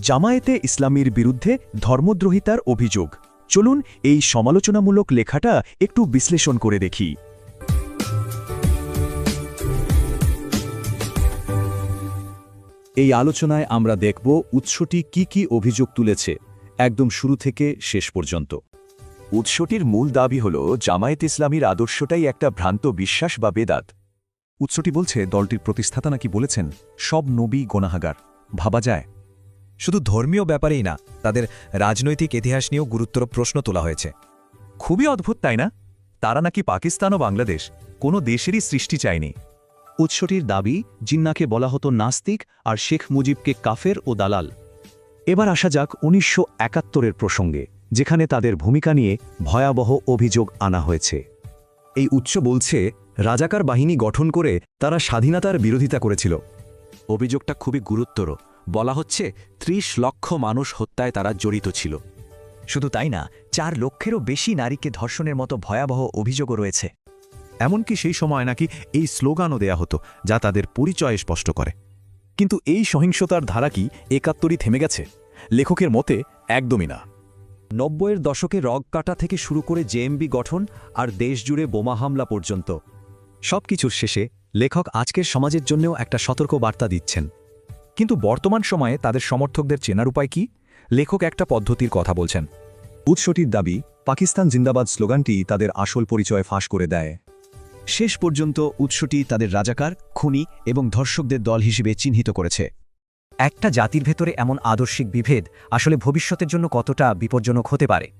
জামায়েতে ইসলামীর বিরুদ্ধে ধর্মদ্রোহিতার অভিযোগ। চলুন এই সমালোচনামূলক লেখাটা একটু বিশ্লেষণ করে দেখি। এই আলোচনায় আমরা দেখব উৎসটি কি কি অভিযোগ তুলেছে, একদম শুরু থেকে শেষ পর্যন্ত। উৎসটির মূল দাবি হল, জামায়াত ইসলামীর আদর্শটাই একটা ভ্রান্ত বিশ্বাস বা বেদাত। উৎসটি বলছে, দলটির প্রতিষ্ঠাতা নাকি বলেছেন, সব নবী গোনাহাগার। ভাবা যায়। শুধু ধর্মীয় ব্যাপারেই না, তাদের রাজনৈতিক ইতিহাস নিয়েও গুরুত্বর প্রশ্ন তোলা হয়েছে। খুবই অদ্ভুত, তাই না? তারা নাকি পাকিস্তান ও বাংলাদেশ, কোনো দেশেরই সৃষ্টি চায়নি। উৎসটির দাবি, জিন্নাকে বলা হতো নাস্তিক আর শেখ মুজিবকে কাফের ও দালাল। এবার আসা যাক উনিশশো একাত্তরের প্রসঙ্গে, যেখানে তাদের ভূমিকা নিয়ে ভয়াবহ অভিযোগ আনা হয়েছে। এই উৎস বলছে, রাজাকার বাহিনী গঠন করে তারা স্বাধীনতার বিরোধিতা করেছিল। অভিযোগটা খুবই গুরুত্বর বলা হচ্ছে ত্রিশ লক্ষ মানুষ হত্যায় তারা জড়িত ছিল। শুধু তাই না, চার লক্ষেরও বেশি নারীকে ধর্ষণের মতো ভয়াবহ অভিযোগও রয়েছে। এমনকি সেই সময় নাকি এই স্লোগানও দেয়া হতো, যা তাদের পরিচয় স্পষ্ট করে। কিন্তু এই সহিংসতার ধারা কি একাত্তরই থেমে গেছে? লেখকের মতে, একদমই না। নব্বইয়ের দশকে রগ কাটা থেকে শুরু করে জেএমবি গঠন আর দেশজুড়ে বোমা হামলা পর্যন্ত। সবকিছুর শেষে লেখক আজকের সমাজের জন্যও একটা সতর্ক বার্তা দিচ্ছেন। কিন্তু বর্তমান সময়ে তাদের সমর্থকদের চেনার উপায় কি? লেখক একটা পদ্ধতির কথা বলছেন। উৎসটির দাবি, পাকিস্তান জিন্দাবাদ স্লোগানটি তাদের আসল পরিচয় ফাঁস করে দেয়। শেষ পর্যন্ত উৎসটি তাদের রাজাকার, খুনি এবং ধর্ষকদের দল হিসেবে চিহ্নিত করেছে। একটা জাতির ভেতরে এমন আদর্শিক বিভেদ আসলে ভবিষ্যতের জন্য কতটা বিপজ্জনক হতে পারে?